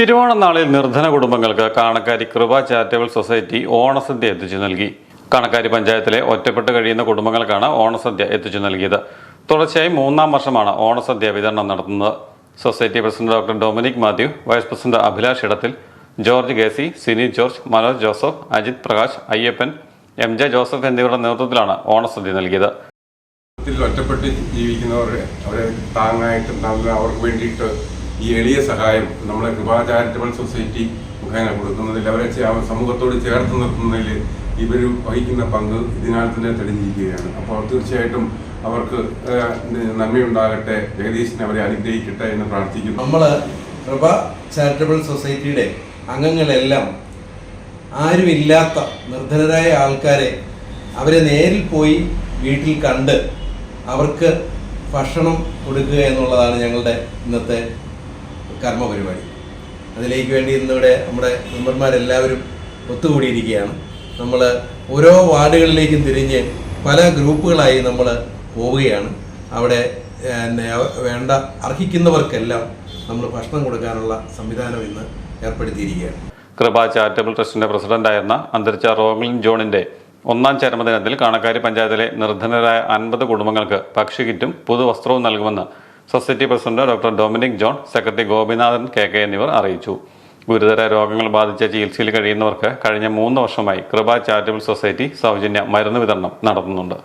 തിരുവോണനാളിൽ നിർധന കുടുംബങ്ങൾക്ക് കാണക്കാരി കൃപ ചാരിറ്റബിൾ സൊസൈറ്റി ഓണസദ്യ എത്തിച്ചു നൽകി. കാണക്കാരി പഞ്ചായത്തിലെ ഒറ്റപ്പെട്ട് കഴിയുന്ന കുടുംബങ്ങൾക്കാണ് ഓണസദ്യ എത്തിച്ചു നൽകിയത്. തുടർച്ചയായി മൂന്നാം വർഷമാണ് ഓണസദ്യ വിതരണം നടത്തുന്നത്. Society president doctor Dominic Mathew vice president Abhilash Edathil George ഗേസി Sini George Manoj Joseph Ajith Prakash Ayyappan M J Joseph എന്നിവരുടെ നേതൃത്വത്തിലാണ് ഓണസദ്യ നൽകിയത്. ഒറ്റപ്പെട്ട് ജീവിക്കുന്നവരെ അവരെ താങ്ങായിട്ട് അവർക്ക് വേണ്ടിയിട്ട് ഈ എളിയ സഹായം നമ്മളെ കൃപാ ചാരിറ്റബിൾ സൊസൈറ്റി മുഖേന കൊടുക്കുന്നതിൽ അവരെ സമൂഹത്തോട് ചേർത്ത് നിർത്തുന്നതിൽ ഇവർ വഹിക്കുന്ന പങ്ക് ഇതിനാൽ തന്നെ തെളിഞ്ഞിരിക്കുകയാണ്. അപ്പോൾ തീർച്ചയായിട്ടും അവർക്ക് നന്മയുണ്ടാകട്ടെ ജഗദീശിനെ അവരെ അനുഗ്രഹിക്കട്ടെ എന്ന് പ്രാർത്ഥിക്കുന്നു. നമ്മൾ കൃപ ചാരിറ്റബിൾ സൊസൈറ്റിയുടെ അംഗങ്ങളെല്ലാം ആരുമില്ലാത്ത നിർധനരായ ആൾക്കാരെ അവരെ നേരിൽ പോയി വീട്ടിൽ കണ്ട് അവർക്ക് ഭക്ഷണം കൊടുക്കുക എന്നുള്ളതാണ് ഞങ്ങളുടെ ഇന്നത്തെ കർമ്മ പരിപാടി അതിലേക്ക് വേണ്ടി ഇന്നിവിടെ നമ്മുടെ മെമ്പർമാരെല്ലാവരും ഒത്തുകൂടിയിരിക്കുകയാണ്. നമ്മൾ ഓരോ വാർഡുകളിലേക്കും തിരിഞ്ഞ് പല ഗ്രൂപ്പുകളായി നമ്മൾ പോവുകയാണ്. അവിടെ വേണ്ട അർഹിക്കുന്നവർക്കെല്ലാം നമ്മൾ ഭക്ഷണം കൊടുക്കാനുള്ള സംവിധാനം ഇന്ന് ഏർപ്പെടുത്തിയിരിക്കുകയാണ്. കൃപ ചാരിറ്റബിൾ ട്രസ്റ്റിന്റെ പ്രസിഡന്റായിരുന്ന അന്തരിച്ച റോമിൻ ജോണിന്റെ ഒന്നാം ചരമദിനത്തിൽ കാണക്കാരി പഞ്ചായത്തിലെ നിർധനരായ അൻപത് കുടുംബങ്ങൾക്ക് ഭക്ഷ്യകിറ്റും പുതുവസ്ത്രവും നൽകുമെന്ന് society president doctor Dominic John secretary Gopinathan K K എന്നിവർ അറിയിച്ചു. ഗുരുതര രോഗങ്ങൾ ബാധിച്ച ചികിത്സയിൽ കഴിയുന്നവർക്ക് കഴിഞ്ഞ മൂന്ന് വർഷമായി കൃപ ചാരിറ്റബിൾ സൊസൈറ്റി സൗജന്യ മരുന്ന് വിതരണം നടത്തുന്നുണ്ട്.